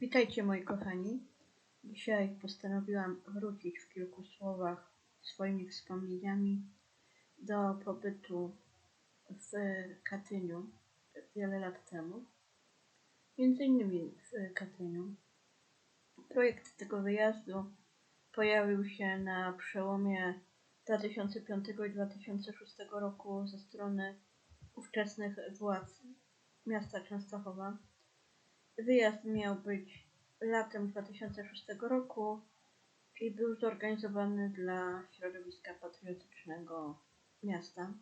Witajcie moi kochani. Dzisiaj postanowiłam wrócić w kilku słowach swoimi wspomnieniami do pobytu w Katyniu wiele lat temu. Między innymi w Katyniu. Projekt tego wyjazdu pojawił się na przełomie 2005 i 2006 roku ze strony ówczesnych władz miasta Częstochowa. Wyjazd miał być latem 2006 roku i był zorganizowany dla środowiska patriotycznego miasta.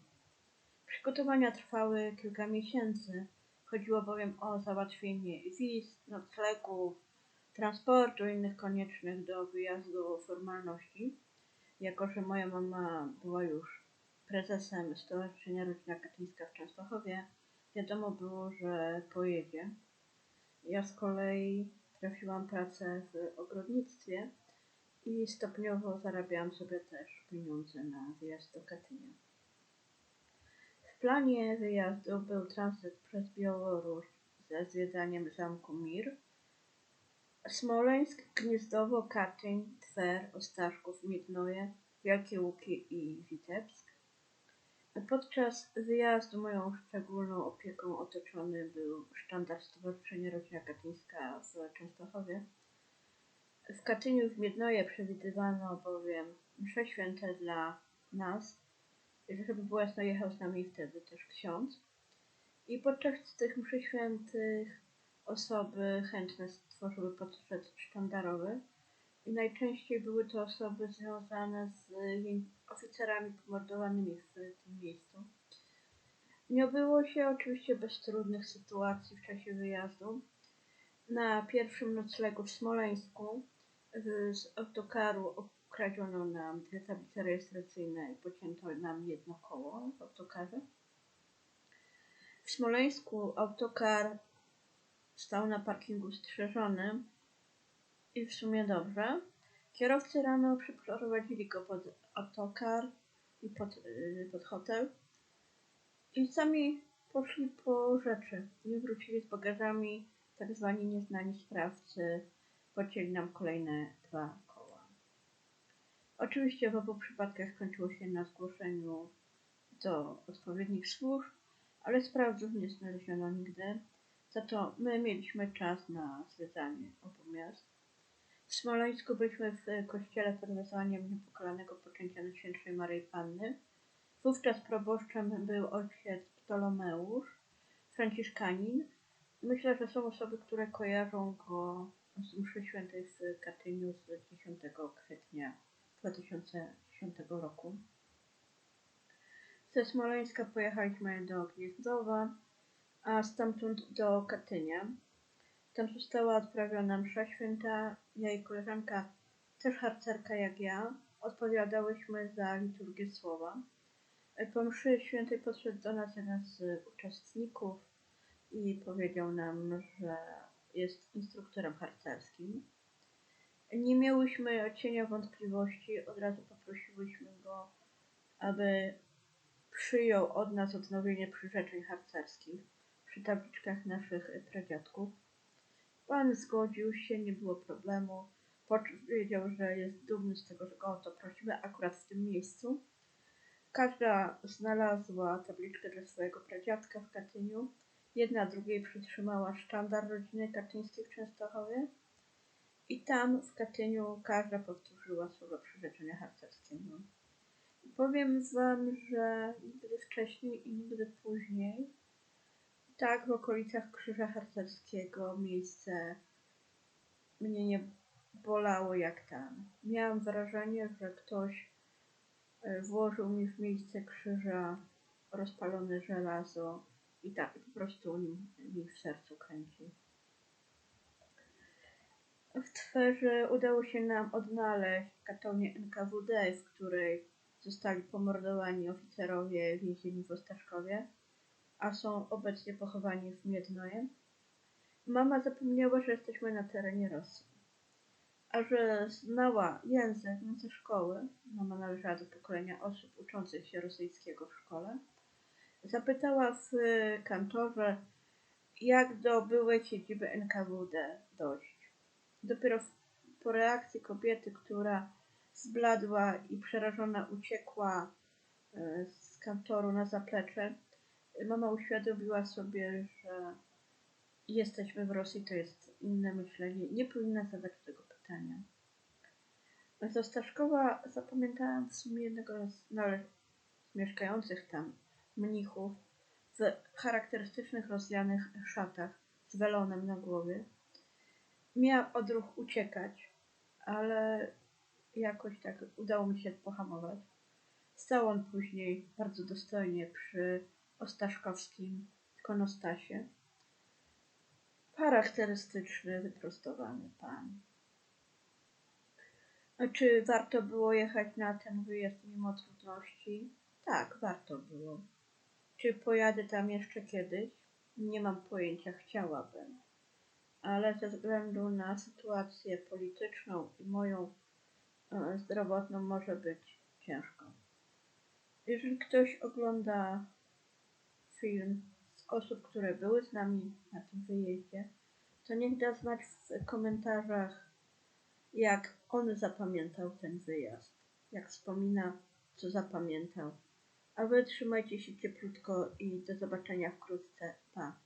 Przygotowania trwały kilka miesięcy. Chodziło bowiem o załatwienie wiz, noclegów, transportu i innych koniecznych do wyjazdu formalności. Jako, że moja mama była już prezesem Stowarzyszenia Rodzina Katyńska w Częstochowie, wiadomo było, że pojedzie. Ja z kolei trafiłam pracę w ogrodnictwie i stopniowo zarabiałam sobie też pieniądze na wyjazd do Katynia. W planie wyjazdu był tranzyt przez Białoruś ze zwiedzaniem zamku Mir, Smoleńsk, Gniezdowo, Katyń, Twer, Ostaszków, Miednoje, Wielkie Łuki i Witebsk. Podczas wyjazdu moją szczególną opieką otoczony był sztandar Stowarzyszenia Rodzina Katyńska w Częstochowie. W Katyniu w Miednoje przewidywano bowiem msze święte dla nas, żeby było jasno, jechał z nami wtedy też ksiądz. I podczas tych mszy świętych osoby chętne stworzyły portret sztandarowy najczęściej były to osoby związane z oficerami pomordowanymi w tym miejscu. Nie obyło się oczywiście bez trudnych sytuacji w czasie wyjazdu. Na pierwszym noclegu w Smoleńsku z autokaru ukradziono nam dwie tablice rejestracyjne i pocięto nam jedno koło w autokarze. W Smoleńsku autokar stał na parkingu strzeżonym i w sumie dobrze. Kierowcy rano przyprowadzili go pod autokar i pod, yy, pod hotel i sami poszli po rzeczy. Nie wrócili z bagażami, tak zwani nieznani sprawcy pocięli nam kolejne dwa koła. Oczywiście w obu przypadkach skończyło się na zgłoszeniu do odpowiednich służb, ale sprawców nie znaleziono nigdy. Za to my mieliśmy czas na zwiedzanie obu miast. W Smoleńsku byliśmy w kościele pod wezwaniem niepokalanego poczęcia Najświętszej Maryi Panny. Wówczas proboszczem był ojciec Ptolomeusz, franciszkanin. Myślę, że są osoby, które kojarzą go z mszy świętej w Katyniu z 10 kwietnia 2010 roku. Ze Smoleńska pojechaliśmy do Gniezdowa, a stamtąd do Katynia. Tam została odprawiona msza święta. Ja i koleżanka, też harcerka jak ja, odpowiadałyśmy za liturgię słowa. Po mszy świętej podszedł do nas jeden z uczestników i powiedział nam, że jest instruktorem harcerskim. Nie miałyśmy cienia wątpliwości, od razu poprosiłyśmy go, aby przyjął od nas odnowienie przyrzeczeń harcerskich przy tabliczkach naszych pradziadków. Pan zgodził się, nie było problemu. Powiedział, że jest dumny z tego, że go o to prosimy akurat w tym miejscu. Każda znalazła tabliczkę dla swojego pradziadka w Katyniu. Jedna drugiej przytrzymała sztandar rodziny katyńskiej w Częstochowie. I tam w Katyniu każda powtórzyła słowa przyrzeczenia harcerskiego. Powiem wam, że nigdy wcześniej i nigdy później tak, w okolicach Krzyża Harcerskiego miejsce mnie nie bolało jak tam. Miałam wrażenie, że ktoś e, włożył mi w miejsce krzyża rozpalone żelazo i tak po prostu mi w sercu kręci. W Twerze udało się nam odnaleźć katownię NKWD, w której zostali pomordowani oficerowie więzieni w Ostaszkowie a są obecnie pochowani w Miednoje. Mama zapomniała, że jesteśmy na terenie Rosji, a że znała język ze szkoły, mama należała do pokolenia osób uczących się rosyjskiego w szkole, zapytała w kantorze, jak do byłej siedziby NKWD dojść. dopiero po reakcji kobiety, która zbladła i przerażona uciekła e, z kantoru na zaplecze, mama uświadomiła sobie, że jesteśmy w Rosji, to jest inne myślenie. Nie powinna zadać tego pytania. Ze Staszkowa zapamiętałam w sumie jednego z, mieszkających tam mnichów w charakterystycznych rozwianych szatach z welonem na głowie. Miał odruch uciekać, ale jakoś tak udało mi się pohamować. Stał on później bardzo dostojnie przy ostaszkowskim konostasie. Charakterystyczny, wyprostowany pan. Czy warto było jechać na ten wyjazd mimo trudności? Tak, warto było. Czy pojadę tam jeszcze kiedyś? Nie mam pojęcia, chciałabym. Ale ze względu na sytuację polityczną i moją e, zdrowotną może być ciężko. Jeżeli ktoś ogląda film z osób, które były z nami na tym wyjeździe, to niech da znać w komentarzach, jak on zapamiętał ten wyjazd, jak wspomina, co zapamiętał. A wy trzymajcie się cieplutko i do zobaczenia wkrótce. Pa!